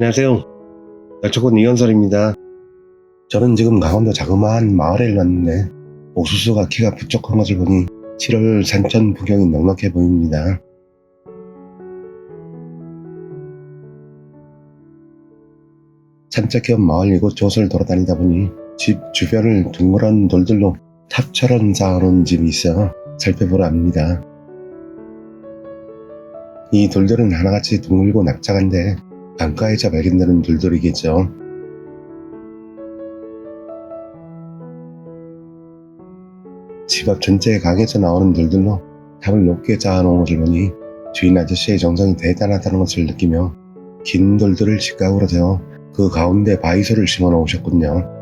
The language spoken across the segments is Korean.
안녕하세요. 열초군 이현설입니다. 저는 지금 강원도 자그마한 마을에 왔는데 옥수수가 키가 부쩍한 것을 보니 7월 산천 풍경이 넉넉해 보입니다. 산책형 마을 이곳저곳을 돌아다니다 보니 집 주변을 둥그런 돌들로 탑처럼 쌓아놓은 집이 있어 살펴보려 합니다. 이 돌들은 하나같이 둥글고 납작한데 강가에서 발견되는 돌들이겠죠. 집 앞 전체 강에서 나오는 돌들로 탑을 높게 쌓아놓은 것을 보니 주인 아저씨의 정성이 대단하다는 것을 느끼며 긴 돌들을 직각으로 세워 그 가운데 바위소를 심어 놓으셨군요.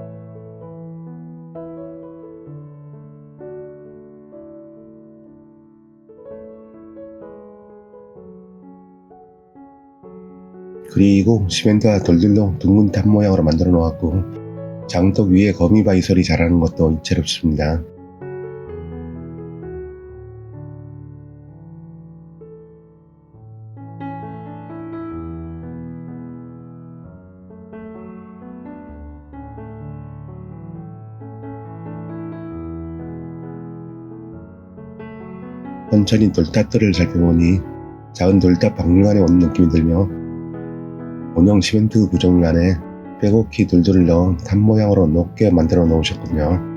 그리고 시멘트와 돌들로 둥근 탑 모양으로 만들어 놓았고 장독 위에 거미바위솔이 자라는 것도 이채롭습니다. 천천히 돌탑들을 살펴보니 작은 돌탑 박물관에 온 느낌이 들며 원형 시멘트 구조물 안에 빼곡히 돌들을 넣은 탑 모양으로 높게 만들어 놓으셨군요.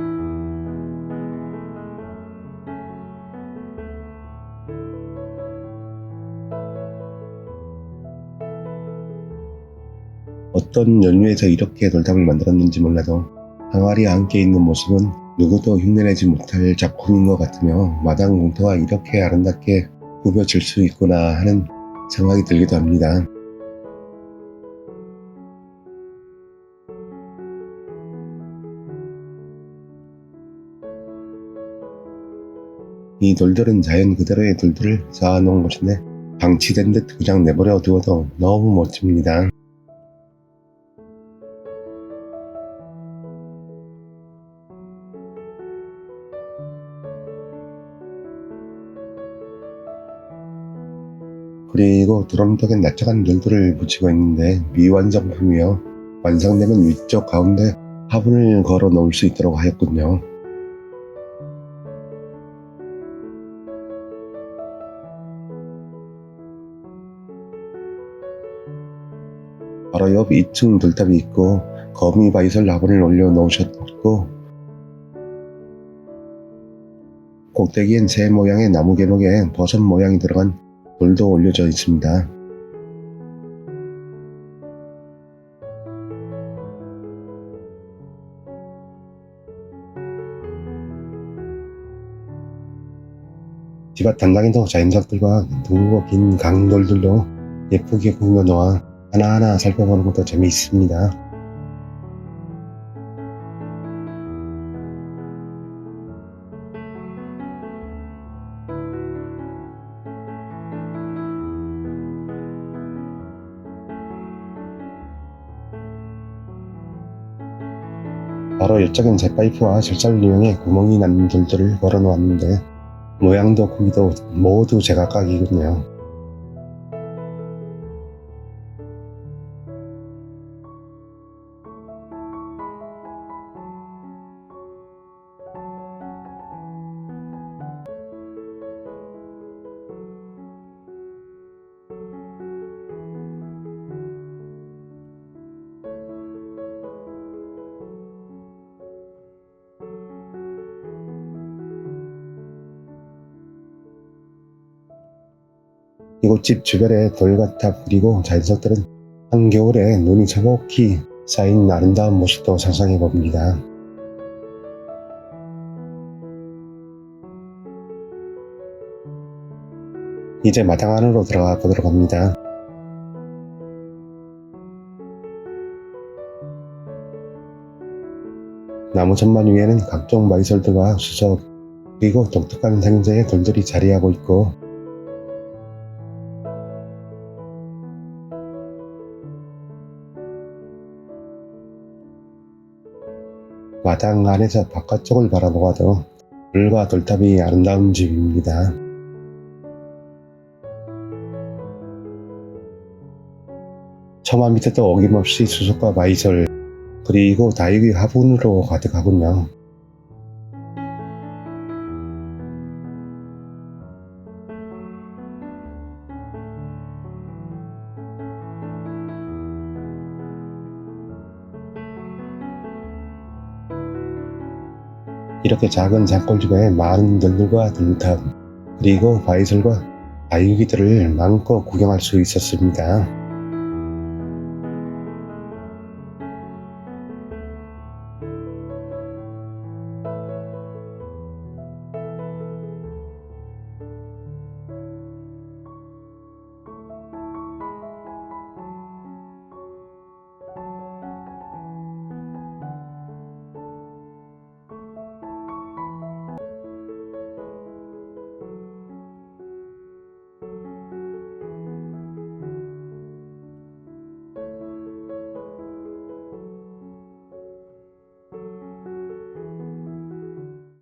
어떤 연유에서 이렇게 돌탑을 만들었는지 몰라도 항아리 함께 있는 모습은 누구도 흉내내지 못할 작품인 것 같으며 마당 공터가 이렇게 아름답게 꾸며질 수 있구나 하는 생각이 들기도 합니다. 이 돌들은 자연 그대로의 돌들을 쌓아놓은 것인데 방치된 듯 그냥 내버려 두어도 너무 멋집니다. 그리고 두렁턱엔 납작한 돌들을 붙이고 있는데 미완성품이요. 완성되면 위쪽 가운데 화분을 걸어 놓을 수 있도록 하였군요. 바로 옆 2층 돌탑이 있고 거미 바이설 화분을 올려 놓으셨고 꼭대기엔 새 모양의 나무 개목에 버섯 모양이 들어간 돌도 올려져 있습니다. 집 앞 단장에도 자연석들과 둥고 긴 강돌들로 예쁘게 꾸며놓아 하나하나 살펴보는 것도 재미있습니다. 바로 이쪽엔 잿파이프와 절살을 이용해 구멍이 난 돌들을 걸어 놓았는데 모양도 크기도 모두 제각각이군요. 이곳 집 주변에 돌과탑 그리고 자연석들은 한겨울에 눈이 차곡히 쌓인 아름다운 모습도 상상해 봅니다. 이제 마당 안으로 들어가 보도록 합니다. 나무 천만 위에는 각종 마이솔들과 수석 그리고 독특한 생재의 돌들이 자리하고 있고 마당 안에서 바깥쪽을 바라보아도 돌과 돌탑이 아름다운 집입니다. 처마 밑에도 어김없이 수석과 마이설 그리고 다육이 화분으로 가득하군요. 이렇게 작은 장골집에 많은 들들과 들탑 그리고 바이설과 다육이들을 마음껏 구경할 수 있었습니다.